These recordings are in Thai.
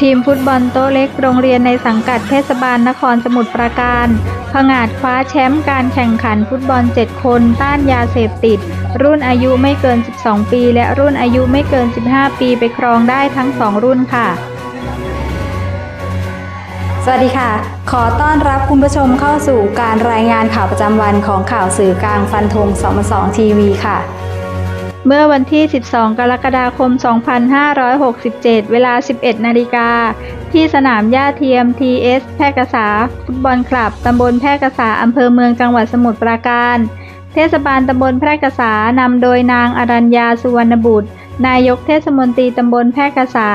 ทีมฟุตบอลโต๊ะเล็กโรงเรียนในสังกัดเทศบาลนครสมุทรปราการผงาดคว้าแชมป์การแข่งขันฟุตบอล 7 คนต้านยาเสพติด รุ่นอายุไม่เกิน 12 ปี และรุ่นอายุไม่เกิน 15 ปีไปครองได้ทั้ง 2 รุ่นค่ะ สวัสดีค่ะ ขอต้อนรับคุณผู้ชมเข้าสู่การรายงานข่าวประจำวันของข่าวสื่อกลางฟันธง2 2ทีวีค่ะ เมื่อวันที่ 12 กรกฎาคม 2567 เวลา 11 นาฬิกา ที่สนามหญ้าเทียม TS แพร่กษา ฟุตบอลคลับ ตำบลแพร่กษา อำเภอเมืองจังหวัดสมุทรปราการ เทศบาลตำบลแพร่กษานำโดยนางอรัญญาสุวรรณบุตร นายกเทศมนตรีตำบลแพร่กษา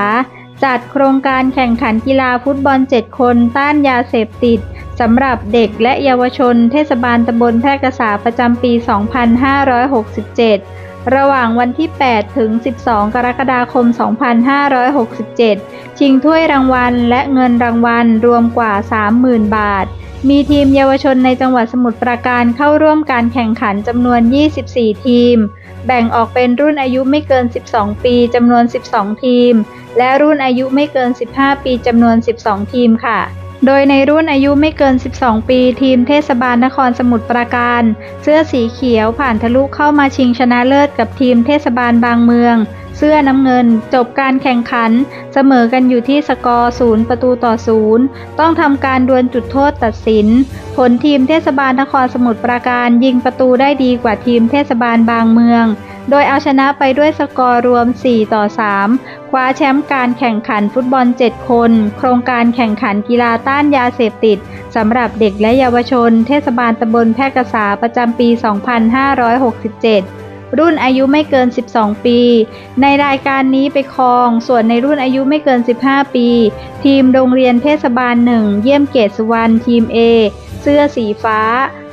จัดโครงการแข่งขันกีฬาฟุตบอล 7 คนต้านยาเสพติดสำหรับเด็กและเยาวชน เทศบาลตำบลแพร่กษาประจำปี 2567 ระหว่างวันที่ 8 ถึง 12 กรกฎาคม 2567 ชิงถ้วยรางวัลและเงินรางวัลรวมกว่า 30,000 บาท มีทีมเยาวชนในจังหวัดสมุทรปราการเข้าร่วมการแข่งขันจำนวน 24 ทีม แบ่งออกเป็นรุ่นอายุไม่เกิน 12 ปีจำนวน 12 ทีม และรุ่นอายุไม่เกิน 15 ปีจำนวน 12 ทีมค่ะ โดยในรุ่นอายุไม่เกิน 12 ปี ทีมเทศบาลนครสมุทรปราการ เสื้อสีเขียวผ่านทะลุเข้ามาชิงชนะเลิศกับทีมเทศบาลบางเมือง เสื้อน้ำเงิน จบการแข่งขัน เสมอกันอยู่ที่สกอร์ศูนย์ประตูต่อศูนย์ต้องทำการดวลจุดโทษตัดสิน ผลทีมเทศบาลนครสมุทรปราการยิงประตูได้ดีกว่าทีมเทศบาลบางเมือง โดยเอาชนะไปด้วยสกอร์รวม 4 ต่อ 3 คว้าแชมป์การแข่งขันฟุตบอล 7 คน โครงการแข่งขันกีฬาต้านยาเสพติดสำหรับเด็กและเยาวชน เทศบาลตำบลแพร่กษาประจำปี 2567รุ่นอายุไม่เกิน 12 ปี ในรายการนี้ไปครอง ส่วนในรุ่นอายุไม่เกิน 15 ปี ทีมโรงเรียนเทศบาลหนึ่งเยี่ยมเกตสุวรรณทีม A เสื้อสีฟ้า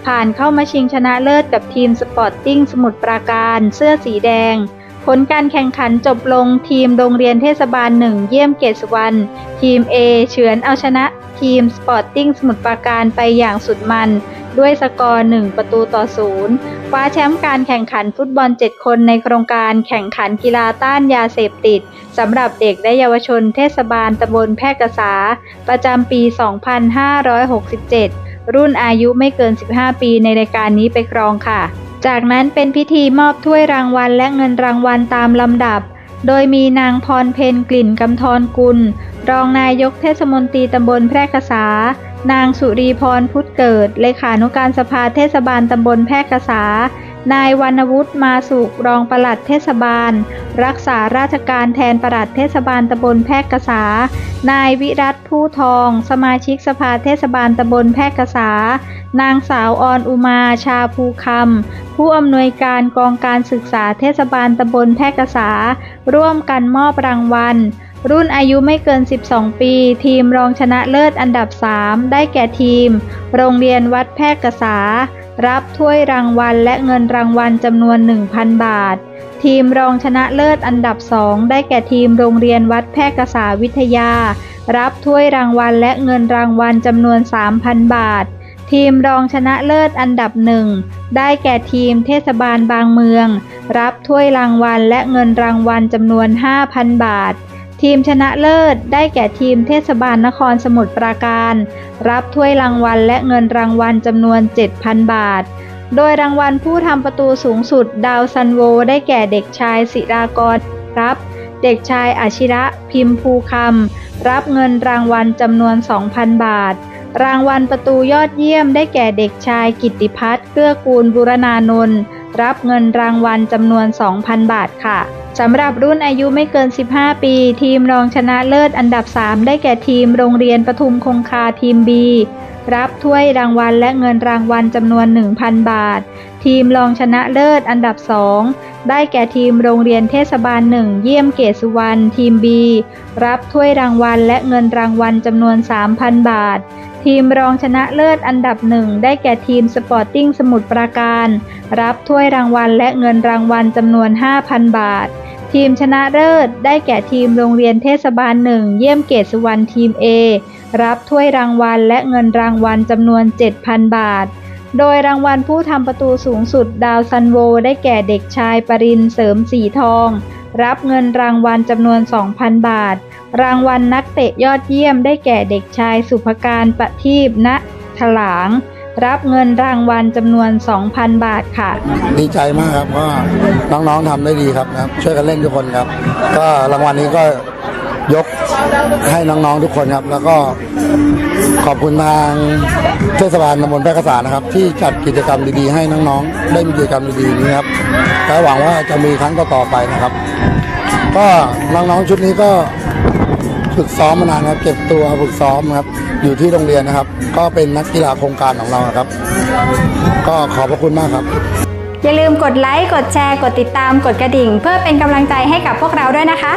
ผ่านเข้ามาชิงชนะเลิศกับทีมสปอร์ตติ้งสมุทรปราการเสื้อสีแดง ผลการแข่งขันจบลงทีมโรงเรียนเทศบาลหนึ่งเยี่ยมเกตสุวรรณทีม A เฉือนเอาชนะทีมสปอร์ตติ้งสมุทรปราการไปอย่างสุดมัน ด้วยสกอร์ 1 ประตูต่อศูนย์คว้าแชมป์การแข่งขันฟุตบอล 7 คนในโครงการแข่งขันกีฬาต้านยาเสพติดสำหรับเด็กและเยาวชนเทศบาลตำบลแพรกษา ประจำปี 2567 รุ่นอายุไม่เกิน 15 ปีในรายการนี้ไปครองค่ะ จากนั้นเป็นพิธีมอบถ้วยรางวัลและเงินรางวัลตามลำดับ โดยมีนางพรเพนกลิ่นกำธรกุล รองนายกเทศมนตรีตำบลแพร่กษา นางสุรีพรพุทธเกิด เลขานุการสภาเทศบาลตำบลแพร่กษา นายวรรณวุฒิมาสุขรองปลัดเทศบาล รักษาราชการแทนปลัดเทศบาลตำบลแพร่กษา นายวิรัตผู้ทอง สมาชิกสภาเทศบาลตำบลแพร่กษา นางสาวออนอุมาชาภูคำผู้อำนวยการกองการศึกษาเทศบาลตำบลแพร่กษา ร่วมกันมอบรางวัล รุ่นอายุไม่เกิน 12 ปี ทีมรองชนะเลิศอันดับ 3 ได้แก่ทีม โรงเรียนวัดแพร่กษา รับถ้วยรางวัลและเงินรางวัลจำนวน 1,000 บาท ทีมรองชนะเลิศอันดับ2ได้แก่ทีมโรงเรียนวัดแพร่กษาวิทยา รับถ้วยรางวัลและเงินรางวัลจำนวน 3,000 บาท ทีมรองชนะเลิศอันดับหนึ่งได้แก่ทีมเทศบาลบางเมือง รับถ้วยรางวัลและเงินรางวัลจำนวน 5,000 บาท ทีมชนะเลิศได้แก่ทีมเทศบาลนครสมุทรปราการ รับถ้วยรางวัลและเงินรางวัลจำนวน 7,000 บาท โดยรางวัลผู้ทำประตูสูงสุดดาวซันโว ได้แก่เด็กชายศิรากรรับ เด็กชายอาชิระพิมพ์ภูคำรับเงินรางวัลจำนวน 2,000 บาท รางวัลประตูยอดเยี่ยมได้แก่เด็กชายกิติพัฒน์เกื้อกูลบุรณานนท์รับเงินรางวัลจำนวน 2,000 บาทค่ะ สำหรับรุ่นอายุไม่เกิน 15 ปี ทีมรองชนะเลิศอันดับ 3 ได้แก่ทีมโรงเรียนปทุมคงคาทีม B รับถ้วยรางวัลและเงินรางวัลจำนวน 1,000 บาท ทีมรองชนะเลิศอันดับ 2 ได้แก่ทีมโรงเรียนเทศบาล 1 เยี่ยมเกตสุวรรณทีม B รับถ้วยรางวัลและเงินรางวัลจำนวน 3,000 บาททีมรองชนะเลิศอันดับหนึ่งได้แก่ทีมสปอร์ติ้งสมุทรปราการ รับถ้วยรางวัลและเงินรางวัลจำนวน 5,000 บาท ทีมชนะเลิศ ได้แก่ทีมโรงเรียนเทศบาลหนึ่งเยี่ยมเกตสุวรรณทีม A รับถ้วยรางวัลและเงินรางวัลจำนวน 7,000 บาท โดยรางวัลผู้ทำประตูสูงสุดดาวซันโว ได้แก่เด็กชายปรินเสริมสีทอง รับเงินรางวัลจำนวน 2,000 บาท รางวัลนักเตะยอดเยี่ยมได้แก่เด็กชายสุภการประทีปณถลาง รับเงินรางวัลจำนวน 2,000 บาทค่ะ ดีใจมากครับว่าน้องๆทำได้ดีครับนะครับ ช่วยกันเล่นทุกคนครับ ก็รางวัลนี้ก็ยกให้น้องๆทุกคนครับ แล้วก็ขอบคุณทางเทศบาลตำบลแพร่กษานะครับ ที่จัดกิจกรรมดีๆ ให้น้องๆได้มีกิจกรรมดีๆนี้ครับและหวังว่าจะมีครั้งต่อๆไปนะครับ ก็น้องๆชุดนี้ก็ฝึกซ้อมมานานครับ เก็บตัวฝึกซ้อมครับ อยู่ที่โรงเรียนนะครับ ก็เป็นนักกีฬาโครงการของเราครับ ก็ขอบพระคุณมากครับ อย่าลืมกดไลค์ กดแชร์ กดติดตาม กดกระดิ่ง เพื่อเป็นกำลังใจให้กับพวกเราด้วยนะคะ